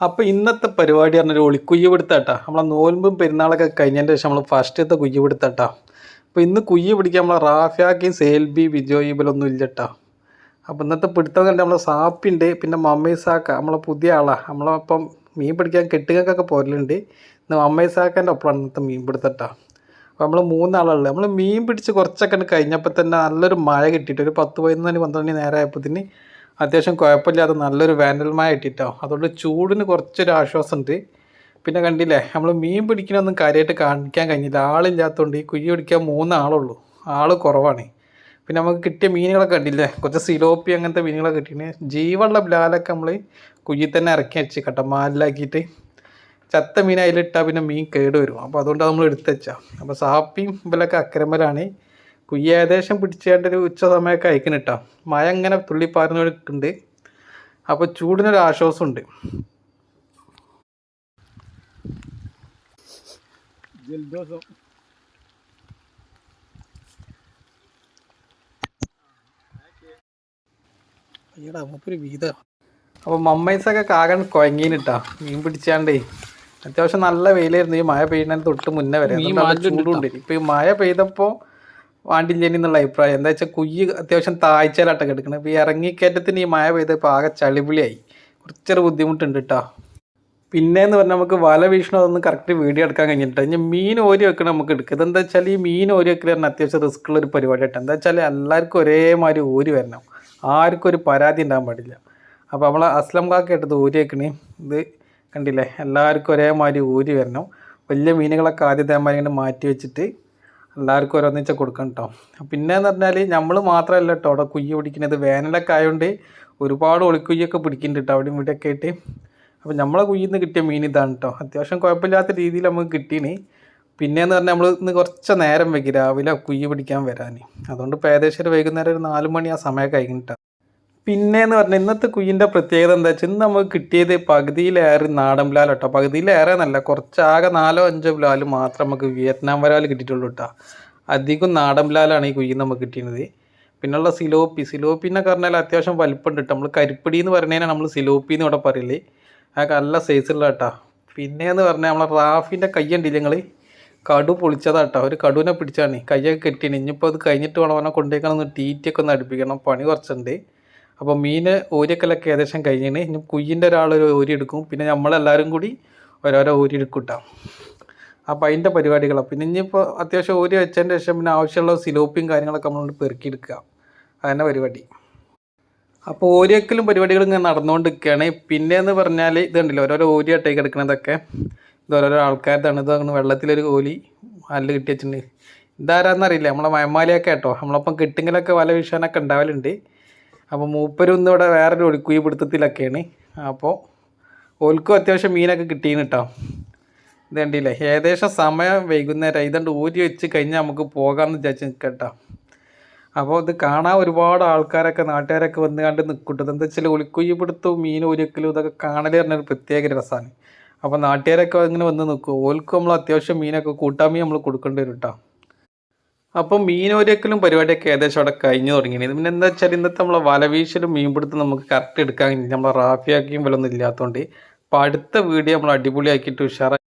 അപ്പോൾ ഇന്നത്തെ പരിപാടി പറഞ്ഞൊരു ഒളിക്കുയ്യ് പിടുത്താട്ടാ നമ്മളെ നോൽമ്പും പെരുന്നാളൊക്കെ കഴിഞ്ഞതിന്റെ ശേഷം നമ്മൾ ഫസ്റ്റത്തെ കുയ്യ് പിടുത്താട്ടാ അപ്പോൾ ഇന്ന് കുയ്യ് പിടിക്കാൻ നമ്മളെ റാഫിയാക്കിയും സേൽബി വിജോയ് ഇവലൊന്നും ഇല്ലട്ടാ. അപ്പോൾ ഇന്നത്തെ പിടുത്തം കണ്ട് നമ്മളെ സാപ്പിണ്ട് പിന്നെ മമ്മീസാക്ക നമ്മളെ പുതിയ ആളാ. നമ്മളപ്പം മീൻ പിടിക്കാൻ കെട്ടുകൾക്കൊക്കെ പോരലുണ്ട്. ഇന്ന് മമ്മീസാക്കന്റെ ഒപ്പമാണ് ഇന്നത്തെ മീൻ പിടുത്തട്ടാ. അപ്പോൾ നമ്മൾ മൂന്നാളുള്ളത് നമ്മൾ മീൻ പിടിച്ച് കുറച്ചൊക്കെ കഴിഞ്ഞപ്പോൾ തന്നെ നല്ലൊരു മഴ കിട്ടിയിട്ട് ഒരു പത്ത് പതിനൊന്ന് പന്ത്രണ്ട് ആയപ്പോൾ ആയപ്പോഴത്തേന് അത്യാവശ്യം കുഴപ്പമില്ലാതെ നല്ലൊരു വേനൽമായ ഇട്ടിട്ടോ അതുകൊണ്ട് ചൂടിന് കുറച്ചൊരു ആശ്വാസമുണ്ട്. പിന്നെ കണ്ടില്ലേ നമ്മൾ മീൻ പിടിക്കണമൊന്നും കാര്യമായിട്ട് കാണിക്കാൻ കഴിഞ്ഞില്ല. ആളില്ലാത്തതുകൊണ്ട് ഈ കുഴി പിടിക്കാൻ മൂന്നാളുള്ളൂ. ആൾ കുറവാണ്. പിന്നെ നമുക്ക് കിട്ടിയ മീനുകളൊക്കെ കണ്ടില്ലേ കുറച്ച് സിലോപ്പി അങ്ങനത്തെ മീനുകളൊക്കെ കിട്ടിയിന് ജീവുള്ള ബ്ലാലൊക്കെ നമ്മൾ കുഴി തന്നെ ഇറക്കി വെച്ച് കേട്ടോ മാലിലാക്കിയിട്ട്. ചത്ത മീൻ അതിലിട്ടാൽ പിന്നെ മീൻ കേട് വരും അപ്പോൾ അതുകൊണ്ട് നമ്മൾ എടുത്തു വെച്ചാൽ അപ്പോൾ സാപ്പിയും ഇവലൊക്കെ അക്കരമ്പലാണ് കുയ്യ ഏകദേശം പിടിച്ചേണ്ട ഒരു ഉച്ച സമയമൊക്കെ അയക്കണം കേട്ടോ മഴ ഇങ്ങനെ തുള്ളി പാറുന്നുണ്ട് അപ്പോൾ ചൂടിനൊരു ആശ്വാസമുണ്ട്. ജലദോഷം. അയ്യടാ മൂപ്പൊരു വീത. അപ്പോൾ മമ്മൈസൊക്കെ കാകൻ കുഴങ്ങീനിട്ടാ മീൻ പിടിച്ചാണ്ടേ. അത്യാവശ്യം നല്ല വെയിലായിരുന്നു. ഈ മഴ പെയ്യുന്നതിന് തൊട്ട് മുന്നേ വരെ. ചൂടുണ്ട്. ഇപ്പൊ ഈ മഴ പെയ്തപ്പോ വാണ്ടില്ലേനി എന്നുള്ള അഭിപ്രായം. എന്താ വെച്ചാൽ കുയ്യ് അത്യാവശ്യം താഴ്ചയിലാട്ടൊക്കെ എടുക്കണം. അപ്പോൾ ഈ ഇറങ്ങിക്കയറ്റത്തിന് ഈ മഴ പെയ്തപ്പോൾ ആകെ ചളിപുളിയായി കുറച്ചൊരു ബുദ്ധിമുട്ടുണ്ട് കേട്ടോ പിന്നെന്ന് പറഞ്ഞാൽ നമുക്ക് വല വീക്ഷണം അതൊന്നും കറക്റ്റ് വീഡിയോ എടുക്കാൻ കഴിഞ്ഞിട്ട് ഇനി മീൻ ഓരി വെക്കണം നമുക്ക് എടുക്കുക ഇതെന്താ വെച്ചാൽ ഈ മീൻ ഓരി വെക്കൽ പറഞ്ഞാൽ അത്യാവശ്യം റിസ്ക് ഉള്ള ഒരു പരിപാടി ആയിട്ട് എന്താ വെച്ചാൽ എല്ലാവർക്കും ഒരേമാതിരി ഓരി വരണം. ആർക്കും ഒരു പരാതി ഉണ്ടാകാൻ പാടില്ല. അപ്പോൾ നമ്മൾ അസ്ലം കാക്ക എടുത്ത് വെക്കണേ. ഇത് കണ്ടില്ലേ? എല്ലാവർക്കും ഒരേമാതിരി ഓരി വരണം. വലിയ മീനുകളൊക്കെ ആദ്യത്തെ മാറ്റി വെച്ചിട്ട് എല്ലാവർക്കും ഓരോന്നിച്ച കൊടുക്കണം കേട്ടോ പിന്നെന്ന് പറഞ്ഞാൽ നമ്മൾ മാത്രമല്ല കേട്ടോ അവിടെ കുയ്യ് പിടിക്കുന്നത്. വേനലൊക്കെ ആയതുകൊണ്ട് ഒരുപാട് ഒളിക്കുയ്യൊക്കെ പിടിക്കുന്നുണ്ട് കേട്ടോ അവിടെയും ഇവിടെയൊക്കെ ആയിട്ട്. അപ്പോൾ നമ്മളെ കുയ്യിൽ നിന്ന് കിട്ടിയ മീൻ ഇതാണ് കേട്ടോ അത്യാവശ്യം കുഴപ്പമില്ലാത്ത രീതിയിൽ നമുക്ക് കിട്ടീന്. പിന്നെയെന്ന് പറഞ്ഞാൽ നമ്മൾ ഇന്ന് കുറച്ച് നേരം വൈകി രാവിലെ കുയ്യ് പിടിക്കാൻ വരാൻ അതുകൊണ്ട് ഇപ്പോൾ ഏകദേശം ഒരു വൈകുന്നേരം ഒരു നാല് മണി ആ സമയമൊക്കെ കഴിഞ്ഞിട്ടാണ് പിന്നെയെന്ന് പറഞ്ഞാൽ ഇന്നത്തെ കുയിന്റെ പ്രത്യേകത എന്താ വെച്ചാൽ ഇന്ന് നമുക്ക് കിട്ടിയത് പകുതിയിലേറെ നാടൻ ബ്ലാൽ കേട്ടോ പകുതിയിലേറെ നല്ല കുറച്ചാകെ നാലോ അഞ്ചോ ബ്ലാൽ മാത്രം നമുക്ക് വിയറ്റ്നാം വരാൽ കിട്ടിയിട്ടുള്ളൂ കേട്ടോ അധികം നാടൻ ബ്ലാലാണ് ഈ കുയിൽ നമുക്ക് കിട്ടിയത്. പിന്നുള്ള സിലോപ്പി. സിലോപ്പി എന്നൊക്കെ പറഞ്ഞാൽ അത്യാവശ്യം വലിപ്പമുണ്ട് കേട്ടോ നമ്മൾ കരിപ്പിടി എന്ന് പറഞ്ഞാൽ നമ്മൾ സിലോപ്പി എന്ന് ഇവിടെ പറയില്ലേ അതൊക്കെ നല്ല സൈസുള്ള കേട്ടോ പിന്നെയെന്ന് പറഞ്ഞാൽ നമ്മളെ റാഫിന്റെ കയ്യുണ്ടില്ല ഞങ്ങൾ കടു പൊളിച്ചതാണ് കേട്ടോ ഒരു കടുവിനെ പിടിച്ചാണ്. കയ്യൊക്കെ കെട്ടിയാണ് ഇനിയിപ്പോൾ അത് കഴിഞ്ഞിട്ട് വേണം അവനെ കൊണ്ടുപോയിക്കണം ഒന്ന് ടീറ്റിയൊക്കെ ഒന്ന് അടുപ്പിക്കണം. പണി കുറച്ചുണ്ട്. അപ്പോൾ മീൻ ഊരിക്കലൊക്കെ ഏകദേശം കഴിഞ്ഞിന്. ഇനി കുയ്യിന്റെ ഒരാൾ ഒരു ഊരി എടുക്കും പിന്നെ നമ്മളെല്ലാവരും കൂടി ഓരോരോ ഊരി എടുക്കും കേട്ടോ അപ്പോൾ അതിന്റെ പരിപാടികളാണ് പിന്നെ ഇനിയിപ്പോൾ അത്യാവശ്യം ഊരി വെച്ചതിന്റെ ശേഷം പിന്നെ ആവശ്യമുള്ള സിലോപ്പിയും കാര്യങ്ങളൊക്കെ നമ്മളോട് പെറുക്കിയെടുക്കുക അതന്നെ പരിപാടി. അപ്പോൾ ഓരിയക്കലും പരിപാടികളും ഇങ്ങനെ നടന്നുകൊണ്ടിരിക്കുകയാണ് പിന്നെയെന്ന് പറഞ്ഞാൽ ഇത് കണ്ടില്ല ഓരോരോ ഓരി അട്ടേക്ക് എടുക്കുന്നതൊക്കെ ഇത് ഓരോരോ ആൾക്കാരുടെ ഇത് അങ്ങനെ വെള്ളത്തിലൊരു കോലി അല്ല് കിട്ടി വെച്ചിട്ടുണ്ട് ഇതാരാന്നറിയില്ല. നമ്മളെ മയമാലിയൊക്കെ കേട്ടോ. നമ്മളപ്പം കിട്ടിങ്ങലൊക്കെ വല വീശാനൊക്കെ ഉണ്ടാവലുണ്ട്. അപ്പോൾ മൂപ്പരും ഇന്ന് ഇവിടെ വേറൊരു ഒഴുക്കുയി പിടുത്തത്തിലൊക്കെയാണ് അപ്പോൾ ഓൽക്കും അത്യാവശ്യം മീനൊക്കെ കിട്ടീന്ന് കേട്ടോ ഇത് കണ്ടില്ലേ? ഏകദേശം സമയം വൈകുന്നേരം ഇതുകൊണ്ട് ഊരി വെച്ച് കഴിഞ്ഞാൽ നമുക്ക് പോകാമെന്ന് വിചാരിച്ച് നിൽക്കട്ടോ അപ്പോൾ ഇത് കാണാൻ ഒരുപാട് ആൾക്കാരൊക്കെ നാട്ടുകാരൊക്കെ വന്ന് കണ്ട് നിൽക്കട്ടത് എന്താ വെച്ചാൽ ഒളിക്കുയ്യ് പിടുത്തവും മീൻ ഒരിക്കലും ഇതൊക്കെ കാണൽ പറഞ്ഞൊരു പ്രത്യേക രസമാണ് അപ്പോൾ നാട്ടുകാരൊക്കെ ഇങ്ങനെ വന്ന് നിൽക്കും ഓൽക്കും നമ്മൾ അത്യാവശ്യം മീനൊക്കെ കൂട്ടാമീൻ നമ്മൾ കൊടുക്കേണ്ടി വരും കേട്ടോ അപ്പം മീൻ ഒരിക്കലും പരിപാടിയൊക്കെ ഏകദേശം അവിടെ കഴിഞ്ഞു തുടങ്ങിയത് പിന്നെ എന്താ വെച്ചാൽ ഇന്നത്തെ നമ്മളെ വലവീശലും മീൻ പിടുത്തം നമുക്ക് കറക്റ്റ് എടുക്കാൻ നമ്മളെ റാഫിയാക്കിയും വല്ലൊന്നും ഇല്ലാത്തതുകൊണ്ട് അപ്പോൾ അടുത്ത വീഡിയോ നമ്മൾ അടിപൊളിയാക്കിയിട്ട് ഉഷാറായി